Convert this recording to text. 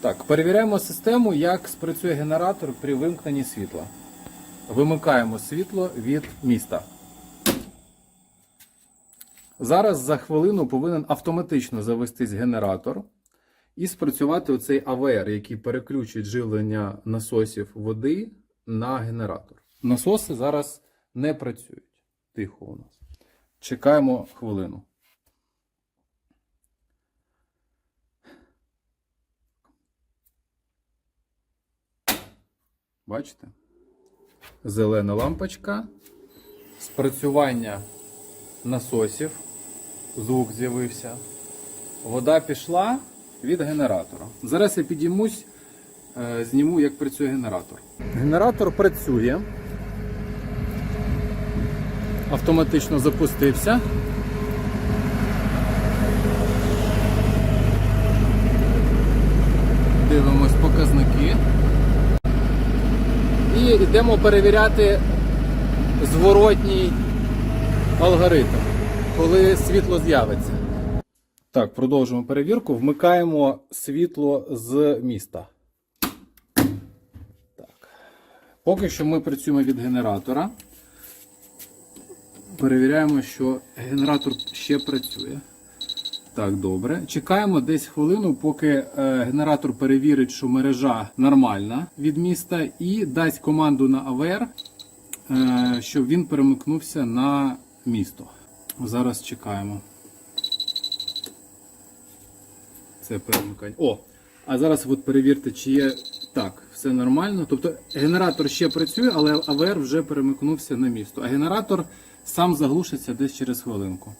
Так, перевіряємо систему, як спрацює генератор при вимкненні світла. Вимикаємо світло від міста. Зараз за хвилину повинен автоматично завестись генератор і спрацювати оцей АВР, який переключить живлення насосів води на генератор. Насоси зараз не працюють. Тихо у нас. Чекаємо хвилину. Бачите? Зелена лампочка, спрацювання насосів, звук з'явився. Вода пішла від генератора. Зараз я підіймусь, е, зніму, як працює генератор. Генератор працює. Автоматично запустився. Дивимось показники. Йдемо перевіряти зворотній алгоритм, коли світло з'явиться. Так, продовжуємо перевірку. Вмикаємо світло з міста. Так. Поки що ми працюємо від генератора. Перевіряємо, що генератор ще працює. Так, добре. Чекаємо десь хвилину, поки е, генератор перевірить, що мережа нормальна від міста, і дасть команду на АВР, е, щоб він перемикнувся на місто. Зараз чекаємо. Це перемикання. О! А зараз от перевірте, чи є так, все нормально. Тобто генератор ще працює, але АВР вже перемикнувся на місто. А генератор сам заглушиться десь через хвилинку.